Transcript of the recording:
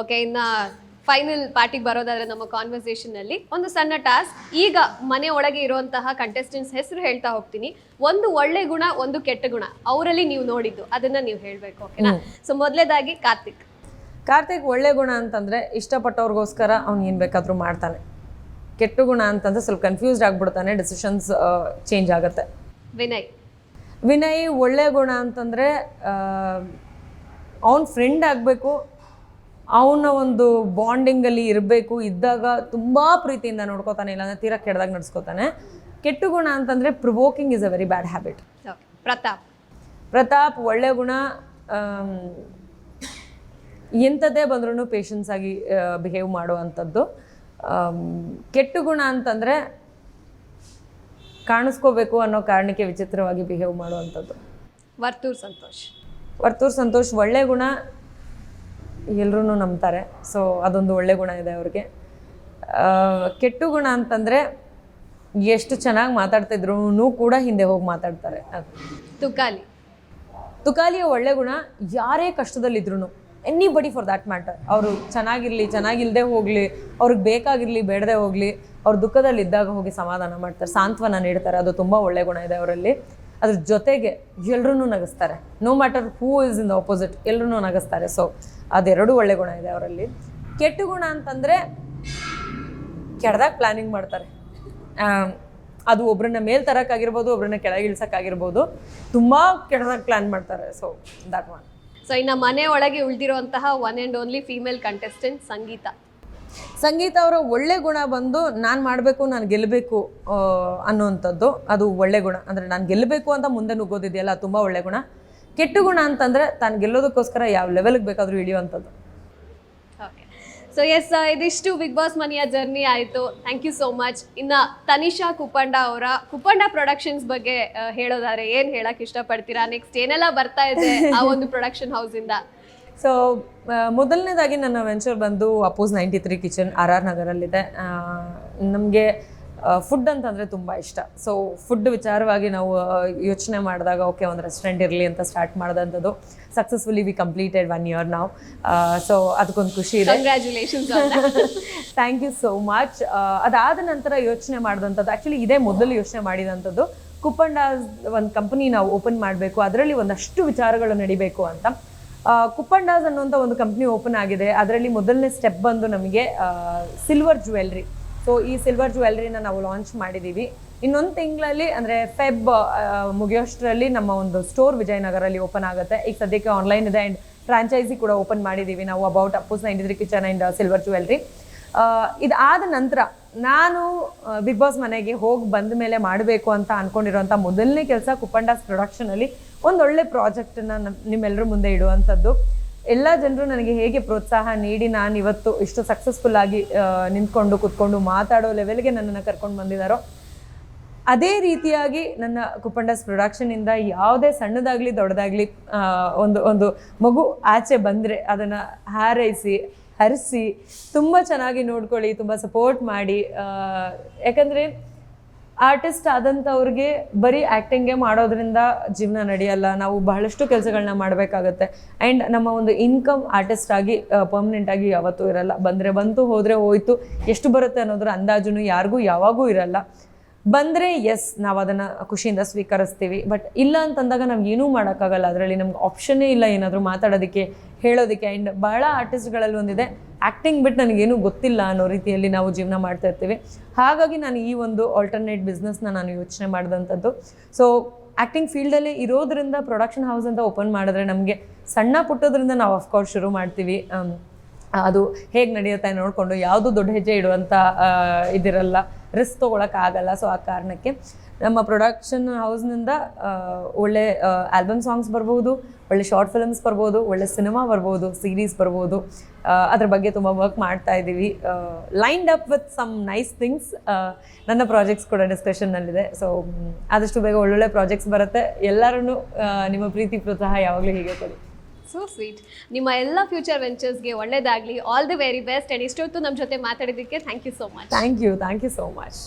Okay ಇನ್ನ final ಪಾರ್ಟಿಗೆ ಬರೋದಾದ್ರೆ ನಮ್ಮ ಕಾನ್ವರ್ಸೇಷನ್ ಅಲ್ಲಿ ಒಂದು ಸಣ್ಣ ಟಾಸ್ಕ್ ಈಗ ಮನೆ ಒಳಗೆ ಇರುವಂತಹ ಕಂಟೆಸ್ಟೆಂಟ್ಸ್ ಹೆಸರು ಹೇಳ್ತಾ ಹೋಗ್ತೀನಿ. ಒಂದು ಒಳ್ಳೆ ಗುಣ ಒಂದು ಕೆಟ್ಟ ಗುಣ. ಅವರಲ್ಲಿ ನೀವು ನೋಡಿದ್ದು ಅದನ್ನ ನೀವು ಹೇಳ್ಬೇಕು ಓಕೆನಾ ಸೊ ಮೊದಲೇದಾಗಿ ಕಾರ್ತಿಕ್. ಕಾರ್ತಿಕ್ ಒಳ್ಳೆ ಗುಣ ಅಂತಂದ್ರೆ ಇಷ್ಟಪಟ್ಟವ್ರಿಗೋಸ್ಕರ ಅವ್ನು ಏನು ಬೇಕಾದರೂ ಮಾಡ್ತಾನೆ. ಕೆಟ್ಟ ಗುಣ ಅಂತಂದ್ರೆ ಸ್ವಲ್ಪ ಕನ್ಫ್ಯೂಸ್ಡ್ ಆಗ್ಬಿಡ್ತಾನೆ ಡಿಸಿಷನ್ಸ್ ಚೇಂಜ್ ಆಗುತ್ತೆ. ವಿನಯ್. ವಿನಯ್ ಒಳ್ಳೆ ಗುಣ ಅಂತಂದರೆ ಅವ್ನ ಫ್ರೆಂಡ್ ಆಗಬೇಕು ಅವನ ಒಂದು ಬಾಂಡಿಂಗಲ್ಲಿ ಇರಬೇಕು ಇದ್ದಾಗ ತುಂಬ ಪ್ರೀತಿಯಿಂದ ನೋಡ್ಕೋತಾನೆ ಇಲ್ಲಾಂದ್ರೆ ತೀರ ಕೆಡ್ದಾಗ ನಡ್ಸ್ಕೋತಾನೆ. ಕೆಟ್ಟು ಗುಣ ಅಂತಂದರೆ provoking is a very bad habit Pratap. Pratap ಒಳ್ಳೆ ಗುಣ ಎಂಥದ್ದೇ ಬಂದ್ರೂ ಪೇಷನ್ಸ್ ಆಗಿ ಬಿಹೇವ್ ಮಾಡುವಂಥದ್ದು. ಕೆಟ್ಟ ಗುಣ ಅಂತಂದರೆ ಕಾಣಿಸ್ಕೋಬೇಕು ಅನ್ನೋ ಕಾರಣಕ್ಕೆ ವಿಚಿತ್ರವಾಗಿ ಬಿಹೇವ್ ಮಾಡುವಂಥದ್ದು. ವರ್ತೂರ್ ಸಂತೋಷ್. ವರ್ತೂರ್ ಸಂತೋಷ್ ಒಳ್ಳೆ ಗುಣ ಎಲ್ಲರೂ ನಂಬ್ತಾರೆ. ಸೊ ಅದೊಂದು ಒಳ್ಳೆ ಗುಣ ಇದೆ ಅವ್ರಿಗೆ. ಕೆಟ್ಟು ಗುಣ ಅಂತಂದರೆ ಎಷ್ಟು ಚೆನ್ನಾಗಿ ಮಾತಾಡ್ತಿದ್ರು ಕೂಡ ಹಿಂದೆ ಹೋಗಿ ಮಾತಾಡ್ತಾರೆ. ಅದು. ತುಕಾಲಿ. ತುಕಾಲಿಯ ಒಳ್ಳೆ ಗುಣ ಯಾರೇ ಕಷ್ಟದಲ್ಲಿದ್ರು anybody for that matter ಅವರು ಚೆನ್ನಾಗಿರಲಿ ಚೆನ್ನಾಗಿಲ್ಲದೆ ಹೋಗಲಿ ಅವ್ರಿಗೆ ಬೇಕಾಗಿರಲಿ ಬೇಡದೆ ಹೋಗಲಿ ಅವ್ರ ದುಃಖದಲ್ಲಿ ಇದ್ದಾಗ ಹೋಗಿ ಸಮಾಧಾನ ಮಾಡ್ತಾರೆ ಸಾಂತ್ವನ ನೀಡ್ತಾರೆ. ಅದು ತುಂಬ ಒಳ್ಳೆ ಗುಣ ಇದೆ ಅವರಲ್ಲಿ. ಅದ್ರ ಜೊತೆಗೆ ಎಲ್ಲರೂ ನಗಿಸ್ತಾರೆ. No matter who is in the opposite ಎಲ್ಲರೂ ನಗಿಸ್ತಾರೆ. ಸೊ ಅದೆರಡು ಒಳ್ಳೆ ಗುಣ ಇದೆ ಅವರಲ್ಲಿ. ಕೆಟ್ಟ ಗುಣ ಅಂತಂದರೆ ಕೆಡ್ದಾಗ ಪ್ಲಾನಿಂಗ್ ಮಾಡ್ತಾರೆ. ಅದು ಒಬ್ರನ್ನ ಮೇಲೆ ತರೋಕ್ಕಾಗಿರ್ಬೋದು, ಒಬ್ರನ್ನ ಕೆಳಗೆ ಇಳ್ಸಕ್ಕಾಗಿರ್ಬೋದು. ತುಂಬ ಕೆಡ್ದಾಗ ಪ್ಲಾನ್ ಮಾಡ್ತಾರೆ. ಸೊ ದಟ್ ಒನ್ ಸೊ ಇನ್ನ ಮನೆ ಒಳಗೆ ಉಳಿದಿರುವಂತಹ one and only female contestant Sangeetha. Sangeetha ಅವರ ಒಳ್ಳೆ ಗುಣ ಬಂದು ನಾನು ಮಾಡಬೇಕು, ನಾನು ಗೆಲ್ಲಬೇಕು ಅನ್ನುವಂಥದ್ದು. ಅದು ಒಳ್ಳೆ ಗುಣ. ಅಂದರೆ ನಾನು ಗೆಲ್ಲಬೇಕು ಅಂತ ಮುಂದೆ ನುಗ್ಗೋದಿದೆಯಲ್ಲ ತುಂಬ ಒಳ್ಳೆ ಗುಣ. ಕೆಟ್ಟ ಗುಣ ಅಂತಂದರೆ ತಾನು ಗೆಲ್ಲೋದಕ್ಕೋಸ್ಕರ ಯಾವ ಲೆವೆಲ್ಗೆ ಬೇಕಾದರೂ ಇಳಿಯುವಂಥದ್ದು. ಸೊ ಎಸ್ ಇದಿಷ್ಟು ಬಿಗ್ ಬಾಸ್ ಮನೆಯ ಜರ್ನಿ ಆಯಿತು. ಥ್ಯಾಂಕ್ ಯು ಸೋ ಮಚ್ ಇನ್ನ ತನಿಷಾ ಕುಪಂಡ ಅವರ ಕುಪಂಡ ಪ್ರೊಡಕ್ಷನ್ಸ್ ಬಗ್ಗೆ ಹೇಳೋದಾದ್ರೆ ಏನ್ ಹೇಳಕ್ ಇಷ್ಟಪಡ್ತೀರಾ? ನೆಕ್ಸ್ಟ್ ಏನೆಲ್ಲ ಬರ್ತಾ ಇದೆ ಆ ಒಂದು ಪ್ರೊಡಕ್ಷನ್ ಹೌಸಿಂದ ಸೊ ಮೊದಲನೇದಾಗಿ ನನ್ನ ವೆಂಚರ್ ಬಂದು oppose ninety three kitchen R R ನಗರಲ್ಲಿದೆ. ನಮಗೆ ಫುಡ್ ಅಂತಂದರೆ ತುಂಬ ಇಷ್ಟ. ಸೊ ಫುಡ್ ವಿಚಾರವಾಗಿ ನಾವು ಯೋಚನೆ ಮಾಡಿದಾಗ ಓಕೆ ಒಂದು ರೆಸ್ಟೋರೆಂಟ್ ಇರಲಿ ಅಂತ start ಮಾಡಿದಂಥದ್ದು. Successfully we completed one year ನಾವು ಸೊ ಅದಕ್ಕೊಂದು ಖುಷಿ ಇದೆ. Congratulations thank you so much ಅದಾದ ನಂತರ ಯೋಚನೆ ಮಾಡಿದಂಥದ್ದು ಆ್ಯಕ್ಚುಲಿ ಇದೇ ಮೊದಲು ಯೋಚನೆ ಮಾಡಿದಂಥದ್ದು. ಕುಪ್ಪಂಡ ಒಂದು ಕಂಪನಿ ನಾವು ಓಪನ್ ಮಾಡಬೇಕು. ಅದರಲ್ಲಿ ಒಂದಷ್ಟು ವಿಚಾರಗಳು ನಡಿಬೇಕು ಅಂತ. ಕುಪ್ಪಂಡಾಸ್ ಅನ್ನುವಂಥ ಒಂದು ಕಂಪ್ನಿ ಓಪನ್ ಆಗಿದೆ. ಅದರಲ್ಲಿ ಮೊದಲನೇ ಸ್ಟೆಪ್ ಬಂದು ನಮಗೆ ಸಿಲ್ವರ್ ಜ್ಯುವೆಲ್ರಿ ಸೊ ಈ ಸಿಲ್ವರ್ ಜ್ಯುವೆಲ್ರಿನ ನಾವು ಲಾಂಚ್ ಮಾಡಿದ್ದೀವಿ ಇನ್ನೊಂದು ತಿಂಗಳಲ್ಲಿ, ಅಂದರೆ ಫೆಬ್ ಮುಗಿಯೋಷ್ಟರಲ್ಲಿ ನಮ್ಮ ಒಂದು ಸ್ಟೋರ್ ವಿಜಯನಗರಲ್ಲಿ ಓಪನ್ ಆಗುತ್ತೆ. ಈಗ ಸದ್ಯಕ್ಕೆ ಆನ್ಲೈನ್ ಇದೆ ಆ್ಯಂಡ್ ಫ್ರಾಂಚೈಸಿ ಕೂಡ ಓಪನ್ ಮಾಡಿದ್ದೀವಿ ನಾವು about ಅಪ್ಪೋಸ್ ninety three kitchen and silver jewellery ಇದಾದ ನಂತರ ನಾನು ಬಿಗ್ ಬಾಸ್ ಮನೆಗೆ ಹೋಗಿ ಬಂದ ಮೇಲೆ ಮಾಡಬೇಕು ಅಂತ ಅನ್ಕೊಂಡಿರೋಂಥ ಮೊದಲನೇ ಕೆಲಸ ಕುಪ್ಪಂಡಾಸ್ ಪ್ರೊಡಕ್ಷನಲ್ಲಿ ಒಂದೊಳ್ಳೆ ಪ್ರಾಜೆಕ್ಟನ್ನು ನಿಮ್ಮೆಲ್ಲರ ಮುಂದೆ ಇಡುವಂಥದ್ದು. ಎಲ್ಲ ಜನರು ನನಗೆ ಹೇಗೆ ಪ್ರೋತ್ಸಾಹ ನೀಡಿ ನಾನು ಇವತ್ತು ಇಷ್ಟು ಸಕ್ಸಸ್ಫುಲ್ ಆಗಿ ನಿಂತ್ಕೊಂಡು ಕುತ್ಕೊಂಡು ಮಾತಾಡೋ ಲೆವೆಲ್ಗೆ ನನ್ನನ್ನು ಕರ್ಕೊಂಡು ಬಂದಿದ್ದಾರೋ ಅದೇ ರೀತಿಯಾಗಿ ನನ್ನ ಕುಪ್ಪಂಡಸ್ ಪ್ರೊಡಕ್ಷನಿಂದ ಯಾವುದೇ ಸಣ್ಣದಾಗಲಿ ದೊಡ್ಡದಾಗಲಿ ಒಂದು ಒಂದು ಮಗು ಆಚೆ ಬಂದರೆ ಅದನ್ನು ಹಾರೈಸಿ ಹರಿಸಿ ತುಂಬ ಚೆನ್ನಾಗಿ ನೋಡ್ಕೊಳ್ಳಿ, ತುಂಬ ಸಪೋರ್ಟ್ ಮಾಡಿ. ಯಾಕಂದರೆ ಆರ್ಟಿಸ್ಟ್ ಆದಂಥವ್ರಿಗೆ ಬರೀ ಆ್ಯಕ್ಟಿಂಗೇ ಮಾಡೋದ್ರಿಂದ ಜೀವನ ನಡೆಯಲ್ಲ. ನಾವು ಬಹಳಷ್ಟು ಕೆಲಸಗಳನ್ನ ಮಾಡಬೇಕಾಗತ್ತೆ. ಆ್ಯಂಡ್ ನಮ್ಮ ಒಂದು ಇನ್ಕಮ್ ಆರ್ಟಿಸ್ಟ್ ಆಗಿ ಪರ್ಮನೆಂಟ್ ಆಗಿ ಯಾವತ್ತೂ ಇರಲ್ಲ. ಬಂದರೆ ಬಂತು, ಹೋದರೆ ಹೋಯಿತು. ಎಷ್ಟು ಬರುತ್ತೆ ಅನ್ನೋದ್ರ ಅಂದಾಜು ಯಾರಿಗೂ ಯಾವಾಗೂ ಇರಲ್ಲ. ಬಂದರೆ ಎಸ್ ನಾವು ಅದನ್ನು ಖುಷಿಯಿಂದ ಸ್ವೀಕರಿಸ್ತೀವಿ. ಬಟ್ ಇಲ್ಲ ಅಂತಂದಾಗ ನಮ್ಗೆ ಏನೂ ಮಾಡೋಕ್ಕಾಗಲ್ಲ. ಅದರಲ್ಲಿ ನಮ್ಗೆ ಆಪ್ಷನ್ನೇ ಇಲ್ಲ ಏನಾದರೂ ಮಾತಾಡೋದಕ್ಕೆ ಹೇಳೋದಕ್ಕೆ. ಆ್ಯಂಡ್ ಭಾಳ ಆರ್ಟಿಸ್ಟ್ಗಳಲ್ಲಿ ಒಂದಿದೆ. ಆ್ಯಕ್ಟಿಂಗ್ ಬಿಟ್ಟು ನನಗೇನು ಗೊತ್ತಿಲ್ಲ ಅನ್ನೋ ರೀತಿಯಲ್ಲಿ ನಾವು ಜೀವನ ಮಾಡ್ತಾ ಇರ್ತೀವಿ. ಹಾಗಾಗಿ ನಾನು ಈ ಒಂದು ಆಲ್ಟರ್ನೇಟ್ ಬಿಸ್ನೆಸ್ನ ನಾನು ಯೋಚನೆ ಮಾಡಿದಂಥದ್ದು. ಸೊ ಆ್ಯಕ್ಟಿಂಗ್ ಫೀಲ್ಡಲ್ಲಿ ಇರೋದ್ರಿಂದ ಪ್ರೊಡಕ್ಷನ್ ಹೌಸ್ ಅಂತ ಓಪನ್ ಮಾಡಿದ್ರೆ ನಮಗೆ ಸಣ್ಣ ಪುಟ್ಟದ್ರಿಂದ ನಾವು ಅಫ್ಕೋರ್ಸ್ ಶುರು ಮಾಡ್ತೀವಿ. ಆಮ್, ಅದು ಹೇಗೆ ನಡೆಯುತ್ತೆ ನೋಡಿಕೊಂಡು ಯಾವುದು ದೊಡ್ಡ ಹೆಜ್ಜೆ ಇಡುವಂಥ ಇದಿರಲ್ಲ ರಿಸ್ಕ್ ತೊಗೊಳಕ್ಕಾಗಲ್ಲ ಸೊ ಆ ಕಾರಣಕ್ಕೆ ನಮ್ಮ ಪ್ರೊಡಕ್ಷನ್ ಹೌಸ್ನಿಂದ ಒಳ್ಳೆ ಆಲ್ಬಮ್ ಸಾಂಗ್ಸ್ ಬರ್ಬೋದು, ಒಳ್ಳೆ ಶಾರ್ಟ್ ಫಿಲ್ಮ್ಸ್ ಬರ್ಬೋದು, ಒಳ್ಳೆ ಸಿನಿಮಾ ಬರ್ಬೋದು ಸೀರೀಸ್ ಬರ್ಬೋದು. ಅದ್ರ ಬಗ್ಗೆ ತುಂಬ ವರ್ಕ್ ಮಾಡ್ತಾ ಇದ್ದೀವಿ lined up with some nice things ನನ್ನ ಪ್ರಾಜೆಕ್ಟ್ಸ್ ಕೂಡ ಡಿಸ್ಕಷನ್ನಲ್ಲಿದೆ ಸೊ ಆದಷ್ಟು ಬೇಗ ಒಳ್ಳೊಳ್ಳೆ ಪ್ರಾಜೆಕ್ಟ್ಸ್ ಬರುತ್ತೆ. ಎಲ್ಲರೂ ನಿಮ್ಮ ಪ್ರೀತಿ ಪ್ರೋತ್ಸಾಹ ಯಾವಾಗಲೂ ಹೀಗೆ ಕೊಡಿ. ಸೊ ಸ್ವೀಟ್ ನಿಮ್ಮ ಎಲ್ಲ ಫ್ಯೂಚರ್ ವೆಂಚರ್ಸ್ಗೆ ಒಳ್ಳೇದಾಗಲಿ. All the very best and ಇಷ್ಟೊತ್ತು ನಮ್ಮ ಜೊತೆ ಮಾತಾಡಿದ್ದಕ್ಕೆ thank you so much thank you thank you so much